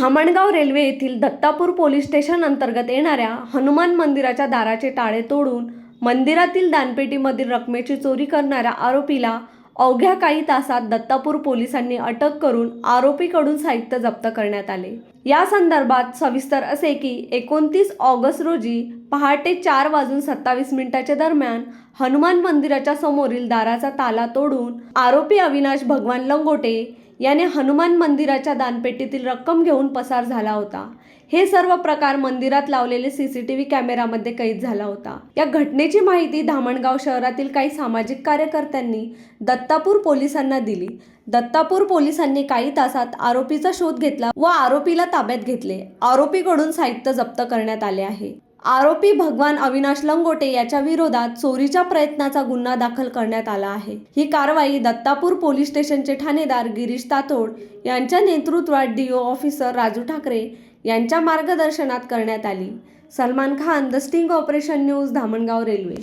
Dhamangaon railway येथील Dattapur police station अंतर्गत येणाऱ्या हनुमान मंदिराच्या दाराचे टाळे तोडून मंदिरातील दानपेटीमधील रकमेची चोरी करणाऱ्या आरोपीला अवघ्या काही तासात दत्तापूर पोलिसांनी अटक करून आरोपीकडून साहित्य जप्त करण्यात आले. या संदर्भात सविस्तर असे की एकोणतीस ऑगस्ट रोजी पहाटे चार वाजून सत्तावीस मिनिटाच्या दरम्यान हनुमान मंदिराच्या समोरील दाराचा ताला तोडून आरोपी अविनाश भगवान लंगोटे याने हनुमान मंदिराच्या दानपेटीतील रक्कम घेऊन पसार झाला होता. हे सर्व प्रकार मंदिरात लावलेले सीसीटीव्ही कॅमेरामध्ये कैद झाला होता. या घटनेची माहिती धामणगाव शहरातील काही सामाजिक कार्यकर्त्यांनी दत्तापूर पोलिसांना दिली. दत्तापूर पोलिसांनी काही तासात आरोपीचा शोध घेतला व आरोपीला ताब्यात घेतले. आरोपीकडून साहित्य जप्त करण्यात आले आहे. आरोपी भगवान अविनाश लंगोटे याच्या विरोधात चोरीच्या प्रयत्नाचा गुन्हा दाखल करण्यात आला आहे. ही कारवाई दत्तापूर पोलीस स्टेशनचे ठाणेदार गिरीश तातोड यांच्या नेतृत्वात डीओ ऑफिसर राजू ठाकरे यांच्या मार्गदर्शनात करण्यात आली. Salman Khan the sting operation news Dhamangaon railway.